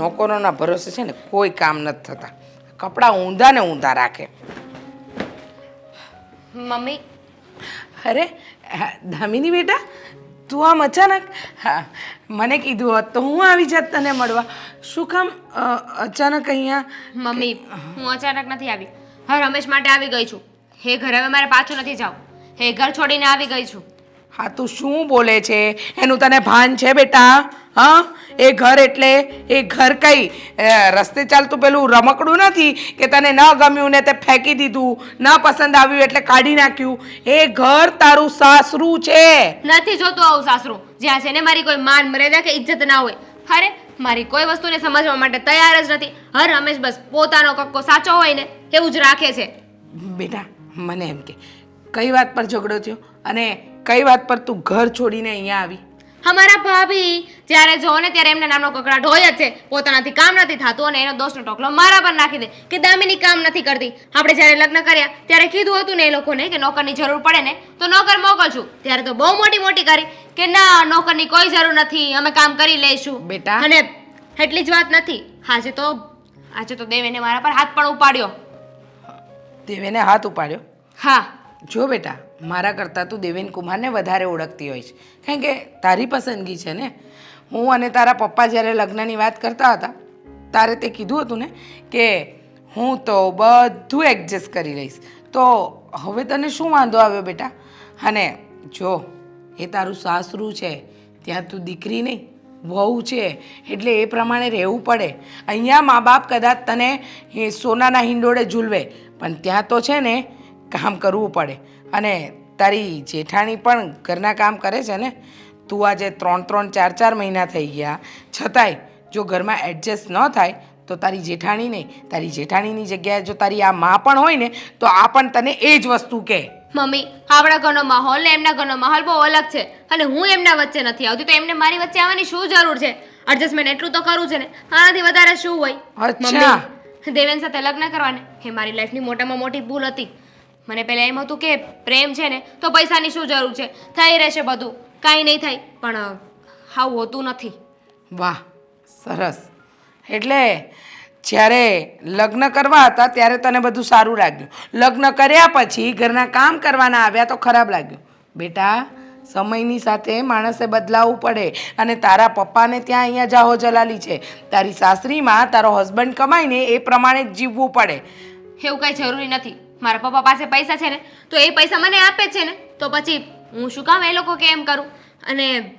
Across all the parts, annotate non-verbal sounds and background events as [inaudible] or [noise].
નોકરોના ભરોસે છે ને કોઈ કામ નથી થતા. કપડાં ઊંધા ને ઊંધા રાખે. મમ્મી. અરે દામિની બેટા તું આમ અચાનક હા મને કીધું હોત તો હું આવી જાત તને મળવા. શું કામ અચાનક અહીંયા મમ્મી હું અચાનક નથી આવી. હા રમેશ માટે આવી ગઈ છું. હે ઘરે હવે મારે પાછું નથી જાવ. હે ઘર છોડીને આવી ગઈ છું. હા તું શું બોલે છે? એનું તને ભાન છે બેટા? હા? એ ઘર એટલે એ ઘર કઈ? રસ્તે ચાલતું પેલું રમકડું નથી કે તને ન ગમ્યું ને તે ફેંકી દીધું ન પસંદ આવ્યું એટલે કાઢી નાખ્યું. એ ઘર તારું સાસરું છે. નથી જોતું આવું સાસરું. જ્યાં છે ને મારી કોઈ માન મર્યાદા કે ઇજ્જત ના હોય. અરે મારી કોઈ વસ્તુને સમજવા માટે તૈયાર જ નથી. હર રમેશ બસ પોતાનો કક્કો સાચો હોય ને એવું જ રાખે છે. બેટા મને એમ કે કઈ વાત પર ઝઘડો થયો? અને કઈ વાત પર તું ઘર છોડીને અહીંયા આવી? અમારા ભાભી જ્યારે જો ને ત્યારે એમના નામનો કકડાટ હોય જ છે પોતાનાથી કામ નથી થતું અને એનો દોષનો ટોકલો મારા પર નાખી દે કે દામિની કામ નથી કરતી. આપણે જ્યારે લગ્ન કર્યા ત્યારે કીધું હતું ને એ લોકોને કે નોકરની જરૂર પડે ને તો નોકર મોકલશું. ત્યારે તો બહુ મોટી મોટી કરી કે ના નોકરની કોઈ જરૂર નથી અમે કામ કરી લઈશું. બેટા. અને એટલી જ વાત નથી. આજે તો આજે તો દેવેને મારા પર હાથ પણ ઉપાડ્યો. દેવેને હાથ ઉપાડ્યો? હા. જો બેટા મારા કરતાં તું દેવેન કુમારને વધારે ઓળખતી હોઈશ. કારણ કે તારી પસંદગી છે ને હું અને તારા પપ્પા જ્યારે લગ્નની વાત કરતા હતા, તારે તે કીધું હતું ને કે હું તો બધું એડજસ્ટ કરી લઈશ. તો હવે તને શું વાંધો આવ્યો બેટા? અને જો, એ તારું સાસરું છે, ત્યાં તું દીકરી નહીં, વહુ છે, એટલે એ પ્રમાણે રહેવું પડે. અહીંયા મા બાપ કદાચ તને એ સોનાના હિંડોળે ઝૂલવે, પણ ત્યાં તો છે ને કામ કરવું પડે. અને તારી જેઠાણી પણ ઘરના કામ કરે છે ને તું આજે ત્રણ ત્રણ ચાર ચાર મહિના થઈ ગયા. છતાંય જો ઘરમાં એડજસ્ટ ન થાય તો તારી જેઠાણી નહીં. તારી જેઠાણીની જગ્યાએ જો તારી આ માં પણ હોય ને તો આ પણ તને એ જ વસ્તુ કહે. મમ્મી આપણા ઘરનો માહોલ ને એમના ઘરનો માહોલ બહુ અલગ છે અને હું એમના વચ્ચે નથી આવતી તો એમને મારી વચ્ચે આવવાની શું જરૂર છે? એડજસ્ટમેન્ટ એટલું તો કરું છે ને. આનાથી વધારે શું હોય. મમ્મી દેવેન સાથે લગ્ન કરવાને એ મારી લાઈફની મોટામાં મોટી ભૂલ હતી. મને પહેલા એમ હતું કે પ્રેમ છે ને તો પૈસાની શું જરૂર છે? થઈ રહેશે બધું. કાંઈ નહીં થાય પણ હાવ હોતું નથી. વાહ સરસ. એટલે જ્યારે લગ્ન કરવા હતા ત્યારે તને બધું સારું લાગ્યું. લગ્ન કર્યા પછી ઘરના કામ કરવાના આવ્યા તો ખરાબ લાગ્યું. બેટા સમયની સાથે માણસે બદલાવવું પડે અને તારા પપ્પાને ત્યાં અહીંયા જાહો જલાલી છે. તારી સાસરીમાં તારો હસબન્ડ કમાઈને એ પ્રમાણે જ જીવવું પડે. એવું કાંઈ જરૂરી નથી. મારા પપ્પા પાસે પૈસા છે ને તો એ પૈસા મને આપે છે ને તો પછી હું શું કામ એ લોકો કે એમ કરું? અને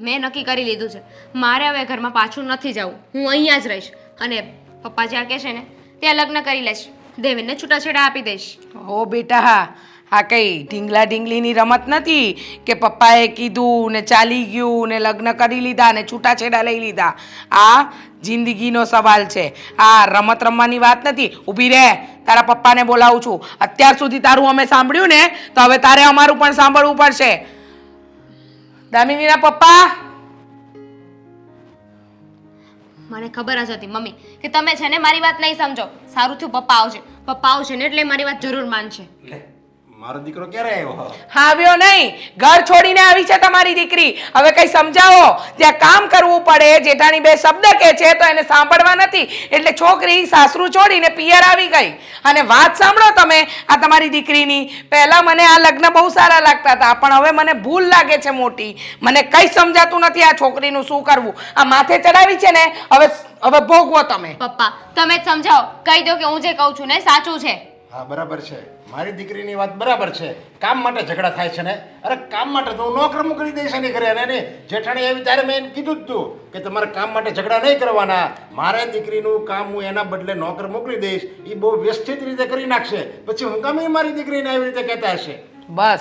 મેં નક્કી કરી લીધું છે. મારે હવે ઘરમાં પાછું નથી જવું. હું અહીંયા જ રહીશ. અને પપ્પા જ્યાં કહેશે ને, ત્યાં લગ્ન કરી લઈશ દેવેનને છૂટાછેડા આપી દઈશ. ઓ બેટા હા આ કઈ ઢીંગલા ઢીંગલીની રમત નથી કે પપ્પાએ કીધું ને ચાલી ગયું ને લગ્ન કરી લીધા ને છૂટાછેડા લઈ લીધા? આ જિંદગીનો સવાલ છે. આ રમત રમવાની વાત નથી. ઊભી રહે. તારા પપ્પાને બોલાવું છું. અત્યાર સુધી તારું અમે સાંભળ્યું ને તો હવે તારે અમારું પણ સાંભળવું પડશે. દામિનીના પપ્પા? મને ખબર જ હતી મમ્મી કે તમે છે ને મારી વાત નહીં સમજો. સારું થયું પપ્પા આવશે પપ્પા આવશે ને એટલે મારી વાત જરૂર માનશે. મારો દીકરો ક્યારે આવ્યો? હા આવ્યો નહીં. ઘર છોડીને આવી છે તમારી દીકરી. હવે કઈ સમજાવો. ત્યાં કામ કરવું પડે જેઠાણી બે શબ્દ કે છે તો એને સાંભળવા નથી. એટલે છોકરી સાસરું છોડીને પિયર આવી ગઈ. અને વાત સાંભળો તમે આ તમારી દીકરીની. પહેલા મને આ લગ્ન બહુ સારા લાગતા હતા પણ હવે મને ભૂલ લાગે છે મોટી. મને કઈ સમજાતું નથી આ છોકરીનું શું કરવું. આ માથે ચડાવી છે ને હવે હવે ભોગવો તમે. પપ્પા તમે જ સમજાવો. કહી દો કે હું જે કહું છું ને સાચું છે. હા બરાબર છે. મારી દીકરીની વાત બરાબર છે. કામ માટે ઝઘડા થાય છે ને? અરે કામ માટે તો હું નોકર કરી દઈશ એની ઘરે. અને જેઠાણી આવી ત્યારે મેં એને કીધું જ તું કે તમારે કામ માટે ઝઘડા નહીં કરવાના. મારે દીકરીનું કામ હું એના બદલે નોકર મોકલી દઈશ. એ બહુ વ્યવસ્થિત રીતે કરી નાખશે. પછી હું કામ મારી દીકરીને આવી રીતે કહેતા હશે? બસ.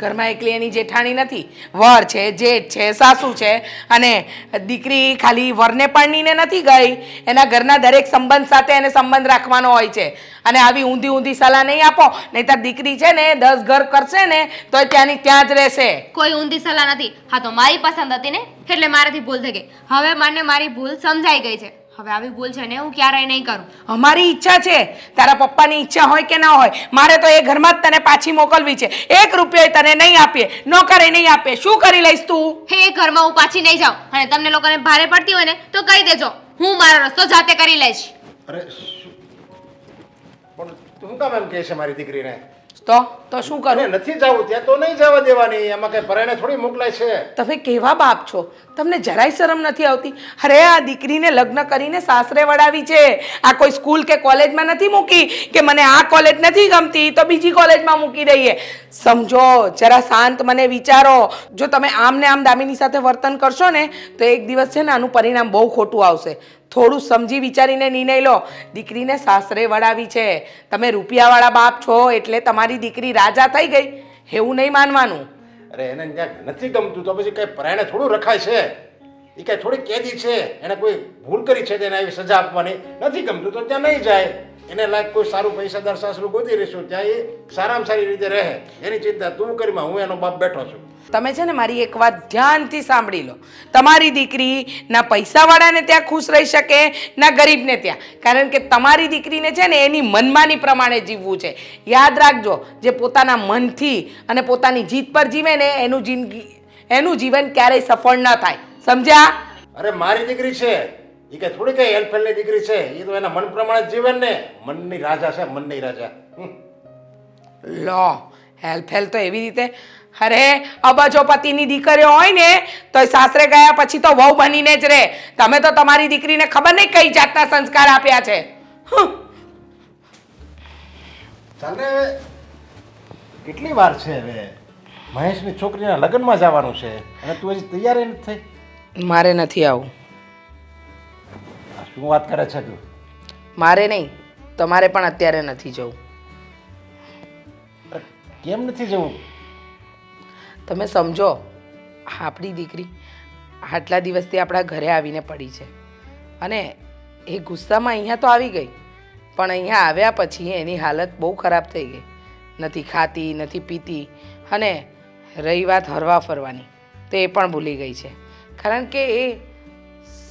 ઘરમાં એકલી એની જેઠાણી નથી. વર છે, જેઠ છે, સાસુ છે અને દીકરી ખાલી વરને પરણીને નથી ગઈ. એના ઘરના દરેક સંબંધ સાથે એને સંબંધ રાખવાનો હોય છે. અને આવી ઊંધી ઊંધી સલાહ નહીં આપો, નહીંતર દીકરી છે ને દસ ઘર કરશે ને તો ત્યાંની ત્યાં જ રહેશે. કોઈ ઊંધી સલાહ નથી. હા તો મારી પસંદ હતી ને, એટલે મારાથી ભૂલ થઈ ગઈ. હવે મને મારી ભૂલ સમજાઈ ગઈ છે. હવે આવી ભૂલ છે ને હું ક્યારેય નહીં કરું. અમારી ઈચ્છા છે તારા પપ્પાની ઈચ્છા હોય કે ના હોય મારે તો એ ઘરમાં જ તને પાછી મોકલવી છે. એક રૂપિયો તને નહીં આપીએ નોકરે નહીં આપીએ શું કરી લઈશ તું? હે એ ઘરમાં હું પાછી નહીં જાઉં. અને તમને લોકોને ભારે પડતી હોય ને તો કહી દેજો. હું મારો રસ્તો જાતે કરી લઈશ. અરે શું? પણ તું કામ એમ કહે છે મારી દીકરીને? તો? તો શું કરું? નથી જવું ત્યાં તો નહીં જવા દેવાની. એમાં કઈ પરાયણે થોડી મોકલાય છે. તમે કેવા બાપ છો? તમને જરાય શરમ નથી આવતી? અરે આ દીકરીને લગ્ન કરીને સાસરે વડાવી છે. આ કોઈ સ્કૂલ કે કોલેજમાં નથી મૂકી? કે મને આ કોલેજ નથી ગમતી? તો બીજી કોલેજમાં મૂકી દઈએ. સમજો જરા શાંત મને વિચારો. જો તમે આમ ને આમ દામિની સાથે વર્તન કરશો ને તો એક દિવસ છે ને આનું પરિણામ બહુ ખોટું આવશે. થોડું સમજી વિચારીને નિર્ણય લો. દીકરીને સાસરે વળાવી છે. તમે રૂપિયાવાળા બાપ છો એટલે તમારી દીકરી રાજા થઈ ગઈ. એવું નહીં માનવાનું. અરે એને ત્યાં નથી ગમતું, તો પછી કઈ પરાયણે થોડું રખાય છે? એ કઈ થોડી કેદી છે? એને કોઈ ભૂલ કરી છે તેને આવી સજા આપવાની? નથી ગમતું, તો ત્યાં નહીં જાય. એને લાયક કોઈ સારું પૈસાદાર સાસરું ગોતી રહીશું, ત્યાં એ સારામાં સારી રીતે રહે. એની ચિંતા તું કરીમાં હું એનો બાપ બેઠો છું. તમે છે ને મારી એક વાત ધ્યાનથી સાંભળી લો. તમારી દીકરી ના પૈસાવાળાને ત્યાં ખુશ રહી શકે ના ગરીબને ત્યાં. કારણ કે તમારી દીકરીને છે ને એની મનમાની પ્રમાણે જીવવું છે. યાદ રાખજો જે પોતાના મનથી અને પોતાની જીત પર જીવે ને એનું જિંદગી એનું જીવન ક્યારેય સફળ ન થાય. સમજ્યા? અરે મારી દીકરી છે. એ કઈ થોડી કઈ હેલ્પફેલની દીકરી છે. એ તો એના મન પ્રમાણે જ જીવે ને. મનની રાજા છે મનની રાજા. લો હેલ્પ હેલ્પ તો એવી રીતે અરે અબજોપતિની દીકરીઓ હોય ને તો સાસરે ગયા પછી તો વહુ બનીને જ રહે. તમે તો તમારી દીકરીને ખબર નહીં કઈ જાતના સંસ્કાર આપ્યા છે. ચાલ કેટલી વાર છે હવે? મહેશની છોકરીના લગ્નમાં જવાનું છે અને તું હજી તૈયાર નથી થઈ? મારે નથી આવું. શું વાત કરે છે તું? મારે નહીં તમારે પણ અત્યારે નથી જવું. કેમ નથી જવું? તમે સમજો, આપણી દીકરી આટલા દિવસથી આપણા ઘરે આવીને પડી છે. અને એ ગુસ્સામાં અહીંયા તો આવી ગઈ, પણ અહીંયા આવ્યા પછી એની હાલત બહુ ખરાબ થઈ ગઈ. નથી ખાતી, નથી પીતી અને રહી વાત હરવા ફરવાની, તો એ પણ ભૂલી ગઈ છે. કારણ કે એ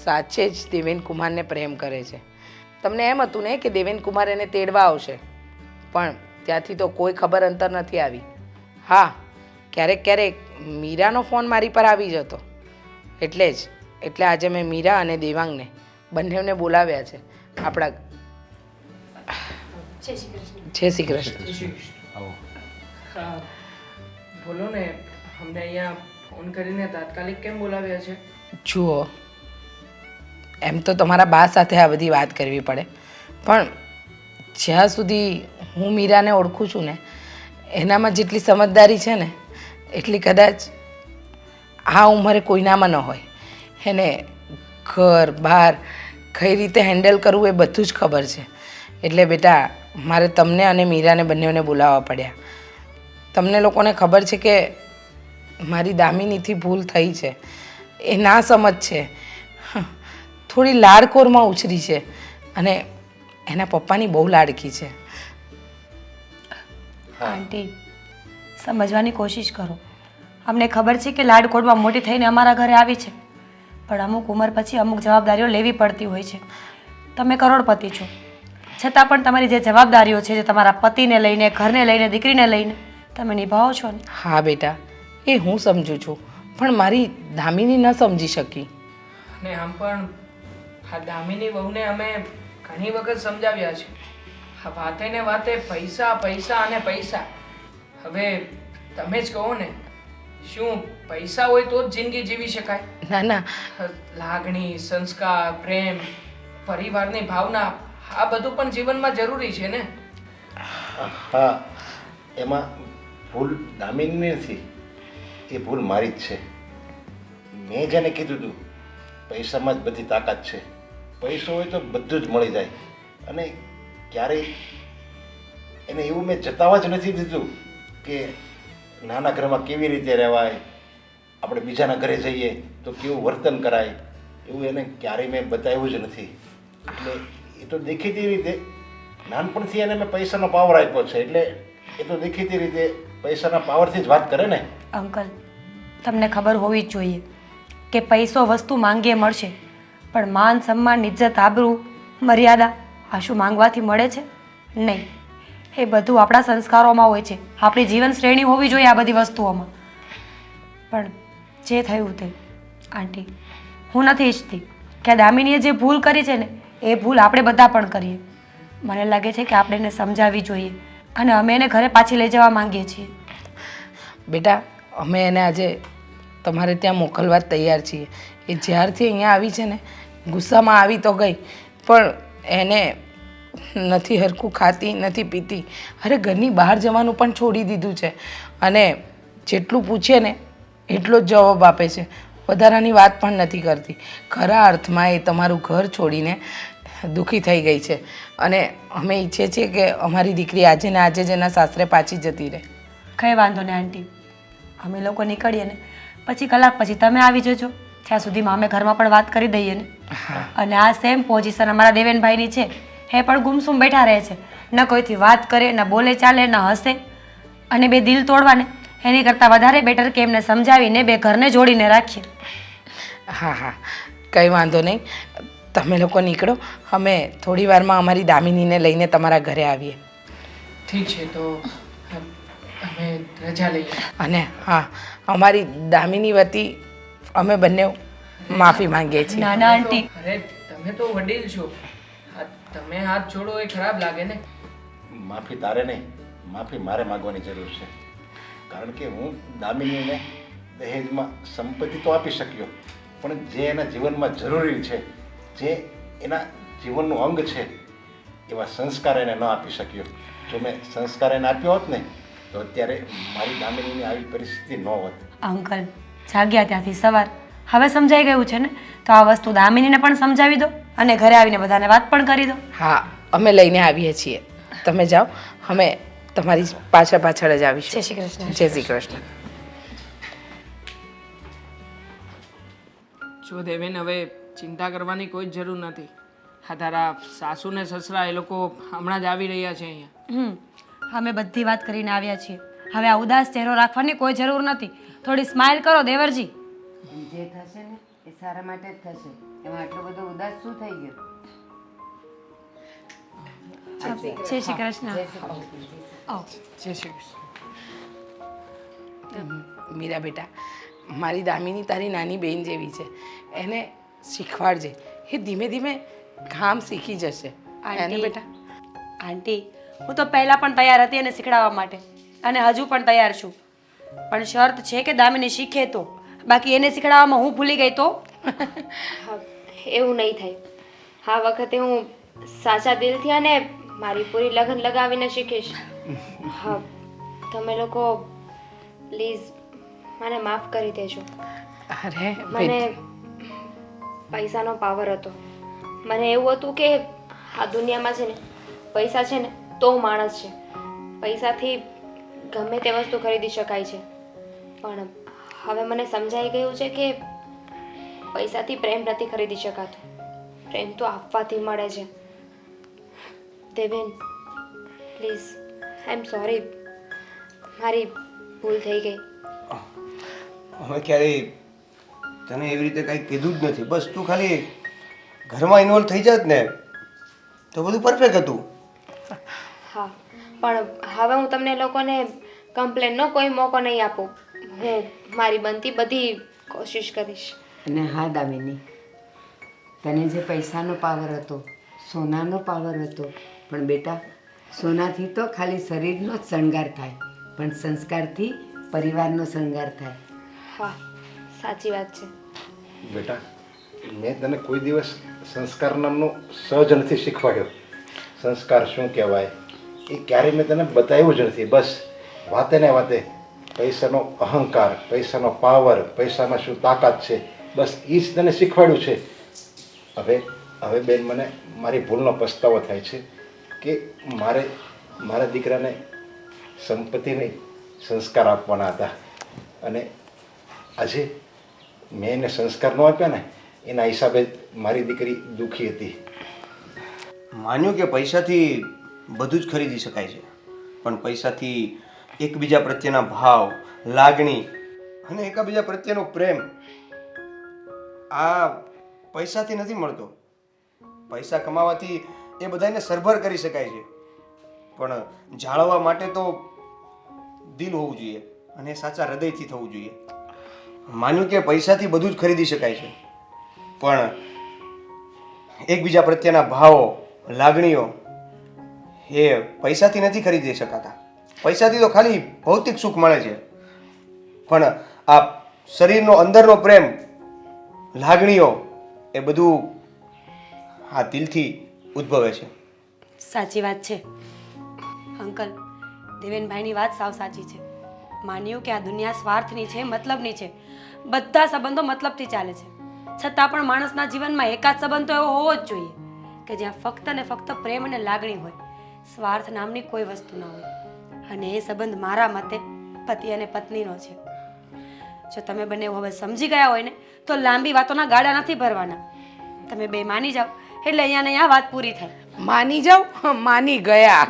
સાચે જ દેવેન કુમારને પ્રેમ કરે છે. તમને એમ હતું ને કે દેવેન કુમાર એને તેડવા આવશે, પણ ત્યાંથી તો કોઈ ખબર અંતર નથી આવી. હા ક્યારેક ક્યારેક મીરાનો ફોન મારી પર આવી જતો. એટલે જ એટલે આજે મેં મીરા અને દેવાંગને બંનેને બોલાવ્યા છે. આપણા જય શ્રી કૃષ્ણ. બોલો ને અમને અહીંયા ફોન કરીને તાત્કાલિક કેમ બોલાવ્યા છે? જુઓ એમ તો તમારા બા સાથે આ બધી વાત કરવી પડે. પણ જ્યાં સુધી હું મીરાને ઓળખું છું ને એનામાં જેટલી સમજદારી છે ને એટલી કદાચ આ ઉંમરે કોઈનામાં ન હોય. એને ઘર બહાર કઈ રીતે હેન્ડલ કરવું એ બધું જ ખબર છે. એટલે બેટા મારે તમને અને મીરાને બંનેઓને બોલાવવા પડ્યા. તમને લોકોને ખબર છે કે મારી દામિનીથી ભૂલ થઈ છે. એ ના સમજ છે. હ, થોડી લાડકોરમાં ઉછરી છે અને એના પપ્પાની બહુ લાડકી છે. આંટી સમજવાની કોશિશ કરો. અમને ખબર છે કે લાડકોડમાં મોટી થઈને અમારા ઘરે આવી છે. પણ અમુક ઉંમર પછી અમુક જવાબદારીઓ લેવી પડતી હોય છે. તમે કરોડપતિ છો. છતાં પણ તમારી જે જવાબદારીઓ છે જે તમારા પતિને લઈને ઘરને લઈને દીકરીને લઈને તમે નિભાવો છો ને? હા બેટા. એ હું સમજુ છું. પણ મારી દામિની ન સમજી શકી. અને આમ પણ આ દામિની બહુને અમે ઘણી વખત સમજાવ્યા છે. આ વાતે ને વાતે પૈસા પૈસા અને પૈસા. હવે તમે જ કહો ને શું પૈસા હોય તો જ જિંદગી જીવી શકાય? ના ના. લાગણી સંસ્કાર પ્રેમ પરિવારની ભાવના આ બધું પણ જીવનમાં જરૂરી છે ને? હા એમાં ભૂલ દામિનની નથી એ ભૂલ મારી જ છે. મેં જેને કીધું હતું પૈસામાં જ બધી તાકાત છે. પૈસો હોય તો બધું જ મળી જાય. અને ક્યારેય એને એવું મેં જતાવા જ નથી દીધું કે નાના ઘરમાં કેવી રીતે રહેવાય? આપણે બીજાના ઘરે જઈએ તો કેવું વર્તન કરાય? એવું એને ક્યારેય મેં બતાવ્યું જ નથી. એટલે એ તો દેખીતી રીતે નાનપણથી એને મેં પૈસાનો પાવર આપ્યો છે. એટલે એ તો દેખીતી રીતે પૈસાના પાવરથી જ વાત કરે ને? અંકલ, તમને ખબર હોવી જ જોઈએ કે પૈસો વસ્તુ માંગીએ મળશે, પણ માન, સન્માન, ઇજ્જત, આબરૂ, મર્યાદા આ શું માંગવાથી મળે છે? નહીં. એ બધું આપણા સંસ્કારોમાં હોય છે. આપણી જીવન શ્રેણી હોવી જોઈએ આ બધી વસ્તુઓમાં. પણ જે થયું તે, આંટી, હું નથી ઈચ્છતી કે દામિનીએ જે ભૂલ કરી છે ને, એ ભૂલ આપણે બધા પણ કરીએ. મને લાગે છે કે આપણે એને સમજાવવી જોઈએ અને અમે એને ઘરે પાછી લઈ જવા માંગીએ છીએ. બેટા, અમે એને આજે તમારે ત્યાં મોકલવા તૈયાર છીએ. એ જ્યારથી અહીંયા આવી છે ને, ગુસ્સામાં આવી તો ગઈ, પણ એને નથી હરખું ખાતી નથી પીતી. અરે ઘરની બહાર જવાનું પણ છોડી દીધું છે. અને જેટલું પૂછે ને એટલો જ જવાબ આપે છે. વધારાની વાત પણ નથી કરતી. ખરા અર્થમાં એ તમારું ઘર છોડીને દુઃખી થઈ ગઈ છે. અને અમે ઈચ્છીએ છીએ કે અમારી દીકરી આજે ને આજે જ એના સાસરે પાછી જતી રહે. કંઈ વાંધો નહીં આંટી. અમે લોકો નીકળીએ ને પછી કલાક પછી તમે આવી જજો. ત્યાં સુધીમાં અમે ઘરમાં પણ વાત કરી દઈએ ને. અને આ સેમ પોઝિશન અમારા દેવેનભાઈની છે. એ પણ ગુમસુમ બેઠા રહે છે. ન કોઈથી વાત કરે ન બોલે ચાલે ન હસે. અને બે દિલ તોડવાને એની કરતાં વધારે બેટર કે એમને સમજાવીને બે ઘરને જોડીને રાખીએ. હા હા. કંઈ વાંધો નહીં. તમે લોકો નીકળો. અમે થોડી વારમાં અમારી દામિનીને લઈને તમારા ઘરે આવીએ. ઠીક છે તો અમે રજા લઈએ. અને હા અમારી દામિની વતી અમે બંને માફી માંગીએ છીએ. નાના આંટી. અરે તમે તો વડીલ છો. તમે હાથ જોડો એ ખરાબ લાગે ને. માફી તારે નહીં માફી મારે માગવાની જરૂર છે. કારણ કે હું દામિનીને દહેજમાં સંપત્તિ તો આપી શક્યો પણ જે એના જીવનમાં જરૂરી છે જે એના જીવનનું અંગ છે એવા સંસ્કાર એને ન આપી શક્યો. જો મેં સંસ્કાર એને આપ્યો હોત ને તો અત્યારે મારી દામિનીની આવી પરિસ્થિતિ ન હોત. અંકલ જાગ્યા ત્યાંથી સવાર. હવે સમજાઈ ગયું છે ને? તો આ વસ્તુ દામિનીને પણ સમજાવી દો અને ઘરે આવીને બધાને વાત પણ કરી દો. હા અમે લઈને આવીએ છીએ. તમે જાઓ અમે તમારી પાછળ પાછળ જ આવીશું. જય શ્રી કૃષ્ણ. જય શ્રી કૃષ્ણ. જો દેવેન હવે ચિંતા કરવાની કોઈ જ જરૂર નથી. હા તારા સાસુ ને સસરા એ લોકો હમણાં જ આવી રહ્યા છે અહીંયા. હમ અમે બધી વાત કરીને આવ્યા છીએ. હવે આ ઉદાસ ચહેરો રાખવાની કોઈ જરૂર નથી. થોડી સ્માઇલ કરો દેવરજી. જે થશે ને? એ સારા માટે જ થશે. એમાં આટલો બધો ઉદાસ શું થઈ ગયો? જય શ્રી કૃષ્ણ. આવો. જય શ્રી કૃષ્ણ. મીરા બેટા મારી દામિની તારી નાની બહેન જેવી છે. એને શીખવાડજે. એ ધીમે ધીમે કામ શીખી જશે. એને આંટી. બેટા? આંટી હું તો પહેલાં પણ તૈયાર હતી એને શીખડાવવા માટે. અને હજુ પણ તૈયાર છું. પણ શરત છે કે દામિની શીખે તો? બાકી એને શીખડાવવામાં હું ભૂલી ગઈ તો? હા [laughs] એવું નહીં થાય. આ વખતે હું સાચા દિલથી અને મારી પૂરી લગન લગાવીને શીખીશ. [laughs] હા તમે લોકો પ્લીઝ મને માફ કરી દેજો. અરે મને પૈસાનો પાવર હતો. મને એવું હતું કે આ દુનિયામાં છે ને પૈસા છે ને તો માણસ છે. પૈસાથી ગમે તે વસ્તુ ખરીદી શકાય છે. પણ હવે મને સમજાઈ ગયું છે કે પૈસાથી પ્રેમ નથી ખરીદી શકાતો. પ્રેમ તો આપવાથી મળે છે. Deven please I am sorry. મારી ભૂલ થઈ ગઈ. અમે ક્યારેય તને એવી રીતે કંઈ કીધું જ નથી. બસ તું ખાલી ઘરમાં ઇન્વોલ્વ થઈ જાત ને તો બધું પરફેક્ટ હતું. હા પણ હવે હું તમને લોકોને કમ્પ્લેનનો કોઈ મોકો નહીં આપું. હું મારી બનતી બધી કોશિશ કરીશ. અને હા દામિની તને જે પૈસાનો પાવર હતો સોનાનો પાવર હતો પણ બેટા સોનાથી તો ખાલી શરીરનો જ શણગાર થાય પણ સંસ્કારથી પરિવારનો શણગાર થાય. હા સાચી વાત છે. બેટા મેં તને કોઈ દિવસ સંસ્કાર નામનો સહજ નથી શીખવાડ્યો. સંસ્કાર શું કહેવાય? એ ક્યારેય મેં તને બતાવ્યું જ નથી. બસ વાતે ને વાતે પૈસાનો અહંકાર પૈસાનો પાવર પૈસામાં શું તાકાત છે? બસ એ જ તને શીખવાડ્યું છે. હવે હવે બેન, મને મારી ભૂલનો પસ્તાવો થાય છે કે મારે, મારા દીકરાને સંપત્તિને સંસ્કાર આપવાના હતા. અને આજે મેં એને સંસ્કાર ન આપ્યા ને, એના હિસાબે મારી દીકરી દુઃખી હતી. માન્યું કે પૈસાથી બધું જ ખરીદી શકાય છે. પણ પૈસાથી એકબીજા પ્રત્યેના ભાવ, લાગણી અને એકબીજા પ્રત્યેનો પ્રેમ. આ પૈસાથી નથી મળતો. પૈસા કમાવાથી એ બધાને સરભર કરી શકાય છે. પણ જાળવવા માટે તો દિલ હોવું જોઈએ અને સાચા હૃદયથી થવું જોઈએ. માન્યું કે પૈસાથી બધું જ ખરીદી શકાય છે. પણ એકબીજા પ્રત્યેના ભાવો, લાગણીઓ એ પૈસાથી નથી ખરીદી શકાતા. પૈસાથી તો ખાલી ભૌતિક સુખ મળે છે. પણ આ શરીરનો અંદરનો પ્રેમ, લાગણીઓ એ બધું આ દિલથી ઉદ્ભવે છે. સાચી વાત છે. અંકલ, દેવેનભાઈની વાત સાવ સાચી છે. માન્યું કે આ દુનિયા સ્વાર્થની છે, મતલબની છે. બધા સંબંધો મતલબથી ચાલે છે. છતાં પણ માણસના જીવનમાં એકાદ સંબંધ તો એવો હોવો જ જોઈએ કે જ્યાં ફક્ત ને ફક્ત પ્રેમ અને લાગણી હોય. સ્વાર્થ નામની કોઈ વસ્તુ ના હોય. અને એ સંબંધ મારા મતે પતિ અને પત્નીનો છે. જો તમે બંને હવે સમજી ગયા હોય ને તો લાંબી વાતોના ગાળા નથી ભરવાના. તમે બે માની જાઓ એટલે અહીંયા ને અહીંયા વાત પૂરી થાય. માની જાઓ? માની ગયા.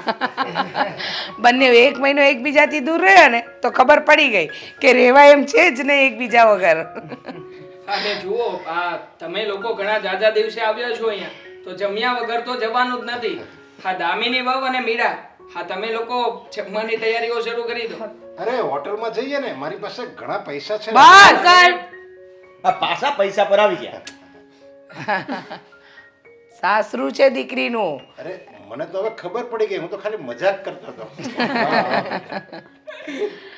બંને એક મહિનો એકબીજાથી દૂર રહ્યા ને તો ખબર પડી ગઈ કે રહેવા એમ છે જ નહીં એકબીજા વગર. અને જુઓ આ તમે લોકો ઘણા જાજા દિવસે આવ્યા છો અહીંયા. તો જમ્યા વગર તો જવાનું જ નથી. આ દામિની વહુ અને મીરા હા તમે લોકો જમવાની તૈયારીઓ શરૂ કરી દો. અરે હોટલમાં જઈએ ને મારી પાસે ઘણા પૈસા છે. બસ બસ આ પાછા પૈસા પર આવી ગયા. [laughs] સાસરું છે દીકરીનું. અરે મને તો હવે ખબર પડી ગઈ હું તો ખાલી મજાક કરતો હતો. [laughs] [laughs]